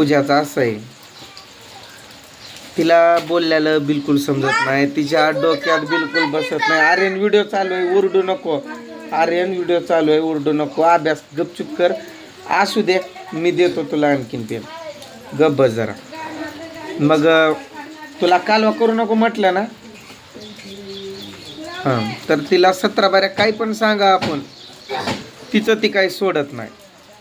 पूजाचं असं आहे. तिला बोलल्यालं बिलकुल समजत नाही. तिच्या डोक्यात बिलकुल बसत नाही. आर्यन व्हिडिओ चालू आहे. उरडू नको. आर्यन व्हिडिओ चालू आहे. उरडू नको. अभ्यास गपचूप कर. असू दे. मी देतो तुला आणखीन पेन गप बस जरा. मग तुला कालवा करू नको म्हटलं ना? हां. तर तिला सतरा बाऱ्या काही पण सांगा आपण. तिचं ती काही सोडत नाही.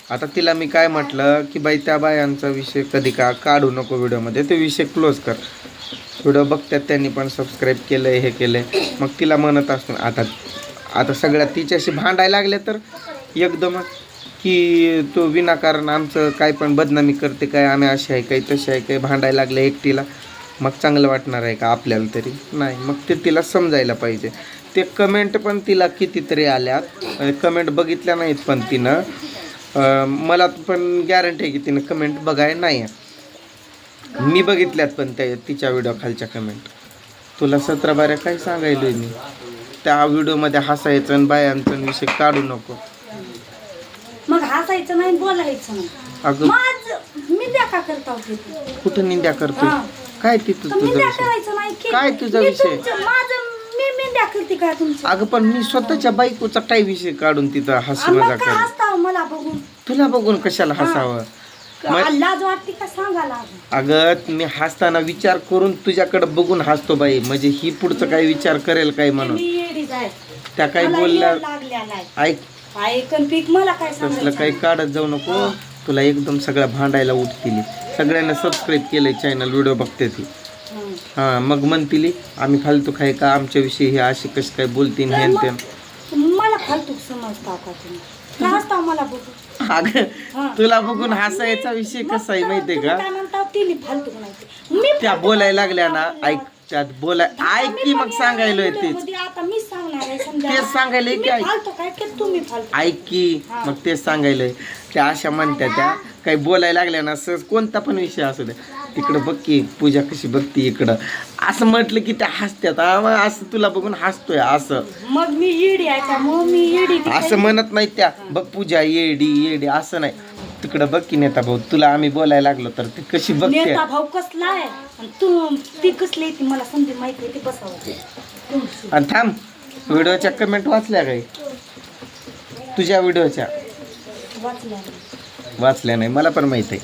आता तिला मी काय म्हटलं की बाई त्या बायांचा विषय कधी का काढू नको व्हिडिओमध्ये ते विषय क्लोज कर. व्हिडिओ बघतात त्यांनी पण सबस्क्राईब केलं हे केलं मग तिला म्हणत असतो आता आता सगळ्या तिच्याशी भांडायला लागले तर एकदमच की तो विनाकारण आमचं काय पण बदनामी करते काय आम्ही असे आहे काही तसे आहे काही भांडायला लागले एकटीला. मग चांगलं वाटणार आहे का आपल्याला तरी? नाही मग ते तिला समजायला पाहिजे. ते कमेंट पण तिला कितीतरी आल्यात. कमेंट बघितल्या नाहीत पण तिनं. मला पण गॅरंटी आहे की तिनं कमेंट बघाय नाही आहे मी बघितल्यात पण त्या तिच्या व्हिडिओ खालच्या कमेंट तुला सतरा बाऱ्या काय सांगायलोय मी? त्या व्हिडिओमध्ये हसायचं आणि बायांचा विषय काढू नको. मग हसायचं नाही बोलायचं नाही. अगं का करता कुठं निंद्या करतोय? हा. काय तिथं तुझा काय तुझा विषय? करते अगं पण मी स्वतःच्या बायकोचा काय विषय काढून तिथं हसी मजा मग काय कर? हसता? मला बघून. तुला बघून कशाला हसावं? मग- लाज वाटते का सांगायला अगं मी हसताना विचार करून तुझ्याकडे बघून हसतो बाई. म्हणजे ही पुढचं काय विचार करेल काय म्हणून? मी येडीच आहे. त्या काही मला बोलल्या येड लागलेला आहे. ऐक. ऐकन पीक मला काय तसलं सांगायचं काही काढत जाऊ नको. तुला एकदम सगळ्या भांडायला उठतील. सगळ्यांना सबस्क्राईब केलंय चॅनल व्हिडिओ बघते ती. हं. हां मग म्हणतील आम्ही फालतू काय का? आमच्याविषयी हे अशी कशी काय बोलतील हे ते? मला फालतू समजता का तुम्ही? हसता मला बघून. अगं. तुला बघून हसायचा विषय कसा आहे माहितीये का? काय म्हणता तिने फालतू म्हणायचे. मी त्या बोलायला लागल्या ना. ऐक त्यात बोलाय ऐक की मग सांगायलोय या तेच व्हिडिओमध्ये आता मी सांगणार आहे समजा. तेच सांगायलंय की ऐक. फालतू काय की तुम्ही फालतू. ऐक की मग तेच सांगायलंय त्या अशा म्हणत्या त्या काही बोलायला लागल्या ना सहज कोणता पण विषय असू दे. तिकडं बघ की पूजा कशी बघती इकडं. असं म्हटलं की त्या हसत्यात. आ, मग असं तुला बघून हसतोय असं. मग मी येडी आहे का? मग मी येडी की असं म्हणत नाही त्या. बघ पूजा येडी येडी असं नाही. तिकडं बघ की नेता भाऊ तुला आम्ही बोलायला लागलो तर ती कशी बघते? नेता भाऊ कसला आहे? आणि तू ती कसली आहे ती मला समजे माहिती आहे ती बसावं. आणि थांब व्हिडिओच्या कमेंट वाचल्या काही तुझ्या व्हिडिओच्या. वाचल्या. वाचल्या नाही. मला पण माहीत आहे.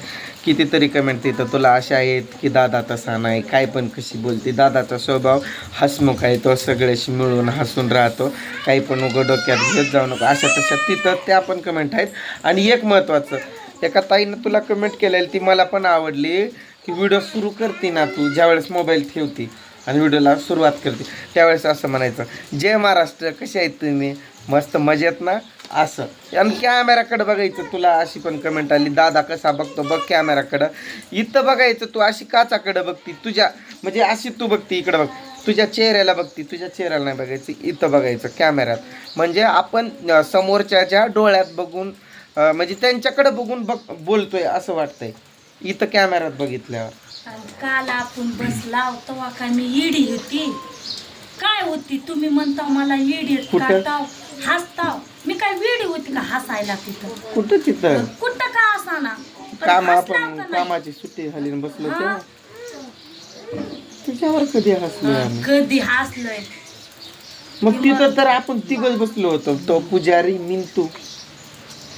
कितीतरी कमेंट तिथं तुला अशा आहेत की दादा तसा नाही. काय पण कशी बोलते. दादाचा स्वभाव हसमुख आहे. तो सगळ्याशी मिळून हसून राहतो. काही पण उघड डोक्यात घेत जाऊ नको. अशा तशा तिथं त्या पण कमेंट आहेत. आणि एक महत्त्वाचं एका ताईनं तुला कमेंट केलेली ती मला पण आवडली की व्हिडिओ सुरू करते ना तू. ज्यावेळेस मोबाईल ठेवते आणि व्हिडिओला सुरुवात करते त्यावेळेस असं म्हणायचं जय महाराष्ट्र. कसे आहेत तुम्ही? मस्त मजेत ना? असं. आणि कॅमेराकडे बघायचं तुला अशी पण कमेंट आली? दादा कसा बघतो? बघ कॅमेराकडं इथं बघायचं तू अशी काचाकडं बघती. तुझ्या म्हणजे अशी तू बघती इकडं बघ. तुझ्या चेहऱ्याला बघती तुझ्या चेहऱ्याला नाही बघायचं. इथं बघायचं कॅमेऱ्यात म्हणजे आपण समोरच्याच्या डोळ्यात बघून म्हणजे त्यांच्याकडे बघून बघ बोलतोय असं वाटतंय. इथं कॅमेऱ्यात बघितल्यावर. काल आपण बसला तेव्हा काय मी येडी होती? काय होती? तुम्ही म्हणता मला? काढताव हसताव मी काय वेडी होती का हसायला तिथं? कुठं तिथं? कुठं का असाना पण काम आपण? कामाची सुट्टी झाली आणि बसलो हा. तेव्हा. तुझ्यावर कधी हसलो आम्ही? कधी हसलोय. मग तिथं तर आपण तिघच बसलो होतो. तो पुजारी मिंतू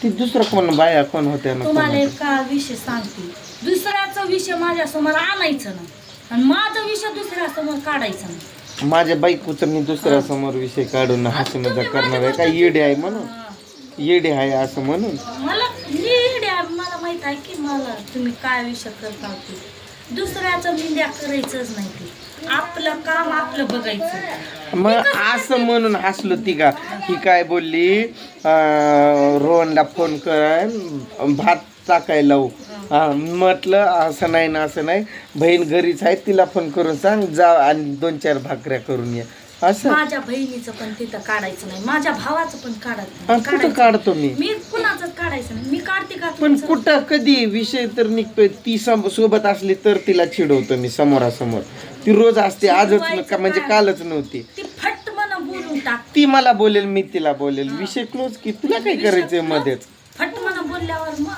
ती दुसरं कोण? बाया कोण होत्या ना कोण तुम्हाला होत्या? एक का विषय सांगते. दुसऱ्याचा विषय माझ्यासमोर आणायचं ना. आणि माझा विषय दुसऱ्या समोर काढायचा ना. माझ्या बायकोचं मी दुसऱ्या समोर विषय काढून हसी मजा करणार आहे. काय येडे आहे म्हणून? येडे आहे असं म्हणून? मला निड्या मला माहीत आहे की मला तुम्ही काय विषय करता ते. दुसऱ्याचं निंद्या करायचंच नाही ते. आपलं काम आपलं बघायचं. मग असं म्हणून हसलो ती का? ही काय बोलली? अं, रोहनला फोन कर. भात टाकायला लावू. हा, म्हटलं असं नाही ना असं नाही. बहीण घरीच आहे तिला फोन करून सांग जा आणि दोन चार भाकऱ्या करून ये. असं? माझ्या बहिणीचं पण तिथं काढायचं नाही. माझ्या भावाचं पण काढत हा, नाही कुठं काढायचं. काढतो मी? मी कुणाचंच काढायचं नाही. मी काढते का पण तुमचं? कुठं कधी? विषय तर निघतोय. ती सम- सोबत असली तर तिला चिडवतो मी समोरासमोर. ती रोज असते आजच न- का म्हणजे कालच नव्हती. ती फट मन बोलून टाक. ती मला बोलेल मी तिला बोलेल. विषय क्लोज की तुला काय करायचंय मध्येच? फट मन बोलल्यावर मग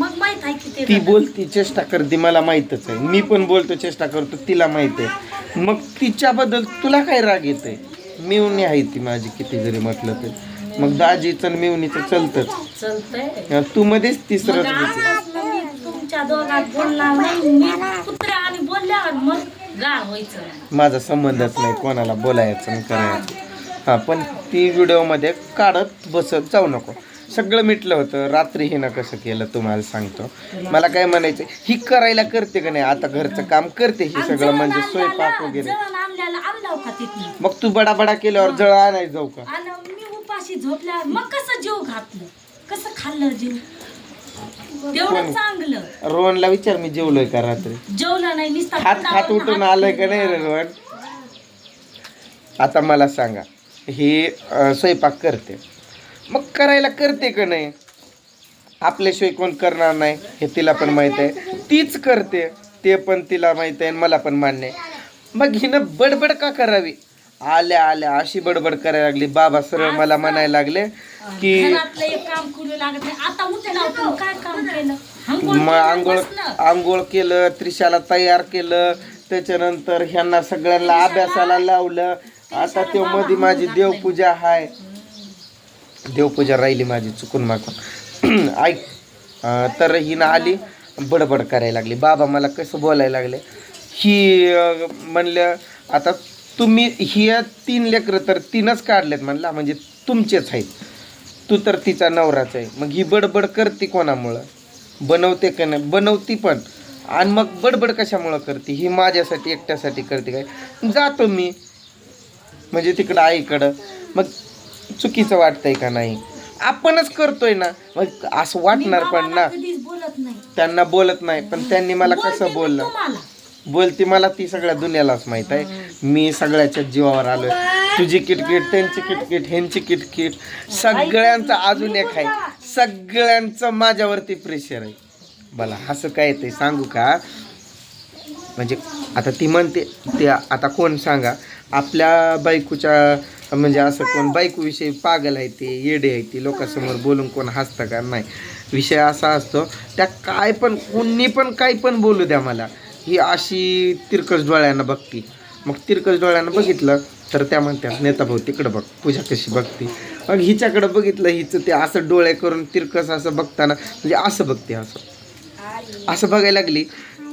मग माहीत आहे की ते. बोलती चेष्टा करते मला माहीतच आहे. मी पण बोलतो चेष्टा करतो तिला माहीत आहे. मग तिच्याबद्दल तुला काय राग येत आहे मिवणी आहे ती माझी किती जरी म्हटलं तर. मग दाजीचं आणि मिवणीचं चलतंच चालतंय. तू मध्येच तिसरंच मी तुमच्या दोघात बोलणार नाही. मी कुत्र्या आणि बोलल्यावर मग गाळ व्हायचं नाही. माझा संबंधच नाही कोणाला बोलायचं आणि करायचं. हां पण ती व्हिडिओमध्ये काढत बसत जाऊ नको. सगळं मिटलं होतं. रात्री हिनं कसं केलं तुम्हाला सांगतो. मला काय म्हणायचं ही करायला करते का नाही? आता घरचं काम करते ही सगळं म्हणजे स्वयंपाक वगैरे. मग तू बडा बडा केल्यावर जळ आणायला जाऊ का? आणि मी उपाशी झोपल्यावर मग कसं जीव घातलं? कसं खाल्लं जीव? तेवढं चांगलं. रोहनला विचार मी जेवलोय का रात्री? जेवलं नाही नुसता खात खात तोंडावरून उठून हात आलंय का नाही रे रोहन? आता मला सांगा ही स्वयंपाक करते. मग करायला करते का नाही? आपल्याशिवाय कोण करणार नाही हे तिला पण माहीत आहे. तीच करते ते पण तिला माहीत आहे आणि मला पण मान्य आहे. मग हिनं बडबड का करावी? आल्या आल्या अशी बडबड करायला लागली. बाबा सरळ मला म्हणायला लागले की मग केलं, आंघोळ. आंघोळ केलं त्रिशाला तयार केलं. त्याच्यानंतर ह्यांना सगळ्यांना अभ्यासाला लावलं. आता ते मध्ये माझी देवपूजा हाय. देवपूजा राहिली माझी चुकून मागून ऐक तर हिनं आली बडबड करायला लागली. बाबा मला कसं बोलायला लागले? ही म्हणलं आता तुम्ही ही तीन लेकरं तर तीनच काढलेत म्हणला म्हणजे तुमचेच आहेत. तू तर तिचा नवराच आहे. मग ही बडबड करते कोणामुळं? बनवते का नाही? बनवती पण. आणि मग बडबड कशामुळं करते? ही माझ्यासाठी एकट्यासाठी करते काय? जातो मी. म्हणजे तिकडं आईकडं. मग चुकीचं वाटतंय का नाही? आपणच करतोय ना. मग असं वाटणार पण ना. कधीच बोलत नाही. त्यांना बोलत नाही पण त्यांनी मला बोलते कसं बोललं? तुम्हाला. बोलती मला ती सगळ्या दुनियालाच माहीत आहे. मी सगळ्याच्या जीवावर आलोय. तुझी किटकिट त्यांची किटकिट ह्यांची किटकिट. सगळ्यांचं अजून एक आहे. सगळ्यांचं माझ्यावरती प्रेशर आहे. मला असं काय ते सांगू का? म्हणजे आता ती म्हणते ते आता कोण सांगा? आपल्या बायकोच्या म्हणजे असं कोण बायकोविषयी पागल आहे ते येडे आहे ते लोकांसमोर बोलून कोण हसतं का? नाही. विषय असा असतो त्या काय पण कोणी पण काय पण बोलू द्या मला. ही अशी तिरकस डोळ्यानं बघती. मग तिरकस डोळ्यानं बघितलं तर त्या म्हणतात नेता भाऊ तिकडं बघ पूजा कशी बघती. मग हिच्याकडं बघितलं हिचं ते असं डोळे करून तिरकस असं बघताना म्हणजे असं बघते असं. असं बघायला लागली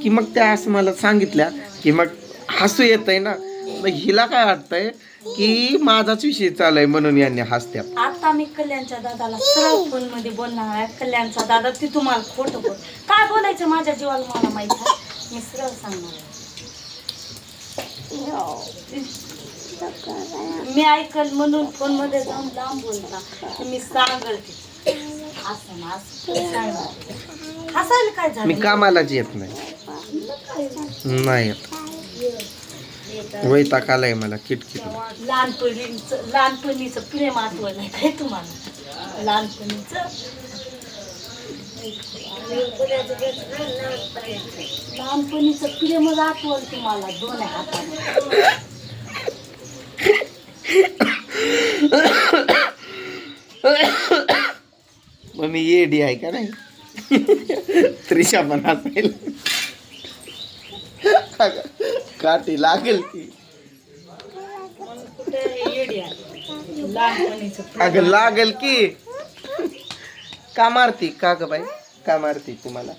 की मग त्या असं मला सांगितल्या की मग हसू येत आहे ना. मग हिला काय वाटतंय की माझाच विषय चालू आहे म्हणून यांनी हसत्या आता मी कल्याणच्या दादाला सरळ फोनमध्ये बोलणार आहे. कल्याणचा दादा ती तुम्हाला खोटं बोल. काय बोलायचं माझ्या जीवाला मला माहीत आहे? मी सरळ सांगणार आहे. मी ऐकल म्हणून फोनमध्ये जाऊन लांब बोलता. मी सांगल ते. असं ना असं सांगणार. हसायला काय मी झालं कामालाच येत नाही. नाही येत. वैताग आलाय मला किटकिट. लहानपणीचं लहानपणीचं प्रेम आठवण आहे काय तुम्हाला? लहानपणीचं? लहानपणीचं प्रेमच आठवण तुम्हाला दोन हाताने. मग मी येडी आहे का नाही? त्रिशा पण हसायला. काठी लागेल प्रेम. अगं लागेल की. का मारती? का ग बाई? का मारती तुम्हाला?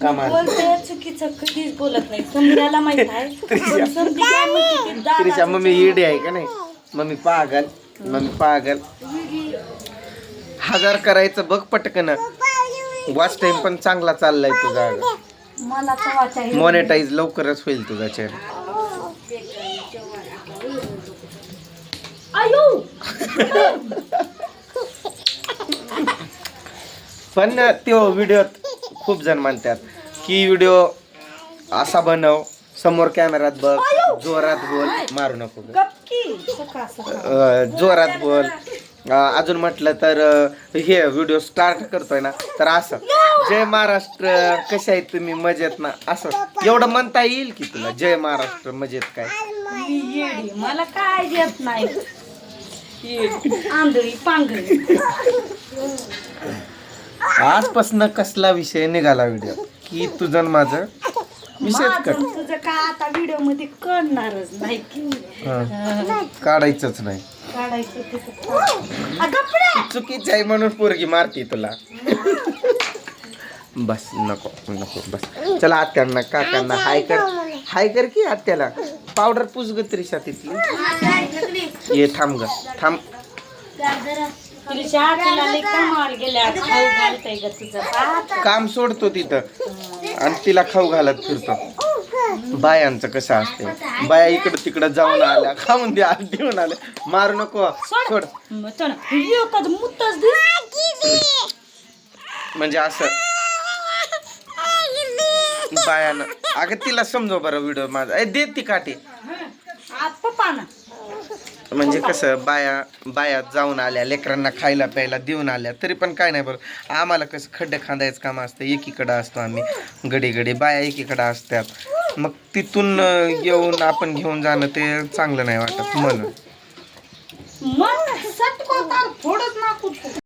का मारती? बोलते चुकीचं कधीच बोलत नाही. समजायला माहीत आहे. पण समधी काय म्हणते की दादाचं त्रिशा मम्मी येडी आहे का नाही? मम्मी पागल मम्मी पागल. हजार करायचं बघ पटकन. वॉच टाइम पण चांगला चाललाय तुझा. अगं. मला हे- मॉनेटाईज लवकरच होईल तुझा चेहरा आयो पण त्यो व्हिडिओत खूप जण म्हणतात की व्हिडिओ असा बनव समोर कॅमेरात बघ जोरात बोल मारू नको. गपकी! अं, जोरात बोल. अजून म्हटलं तर हे व्हिडिओ स्टार्ट करतोय ना तर असं. जय महाराष्ट्र कसे आहेत तुम्ही? मजेत ना? असं. एवढं म्हणता येईल की तुला? जय महाराष्ट्र मजेत काय? मला काय येत नाही. आंधळी आजपासून कसला विषय निघाला व्हिडिओ की तुझं आणि माझं विषयच माझं कर आणि तुझं का आता व्हिडिओमध्ये कळणारच नाही की? हं. काढायचंच नाही. काढायचं तिथं. चुकीच आहे म्हणून पोरगी मारते तुला. बस नको नको बस. चला आत्यांना काकांना हाय कर. हाय कर की आत्याला. पावडर पुस ग त्रिशा तिथली ये थांब ग थांब. तुझ्या हाताला लई कमाल गेल्या. खाऊ घालतंय ग तुझं. भात. काम सोडतो तिथं. आणि तिला खाऊ घालत फिरतो. बायांचं कसं असते बाया इकडं तिकडं जाऊन आल्या खाऊन द्या देऊन आल्या. मारू नको. सोड. म्हणजे असं. बायानं. अगं तिला समजव बरं व्हिडिओ माझा. ए दे ती काठी. म्हणजे कसं बाया बाया जाऊन आल्या लेकरांना खायला प्यायला देऊन आल्या तरी पण काय नाही बरं. आम्हाला कसं खड्डे खांदायचं काम असतं एकीकडं असतो आम्ही. गडी गडी बाया एकीकडं असतात. मग तिथून येऊन आपण घेऊन जाणं ते चांगलं नाही वाटत म्हणून.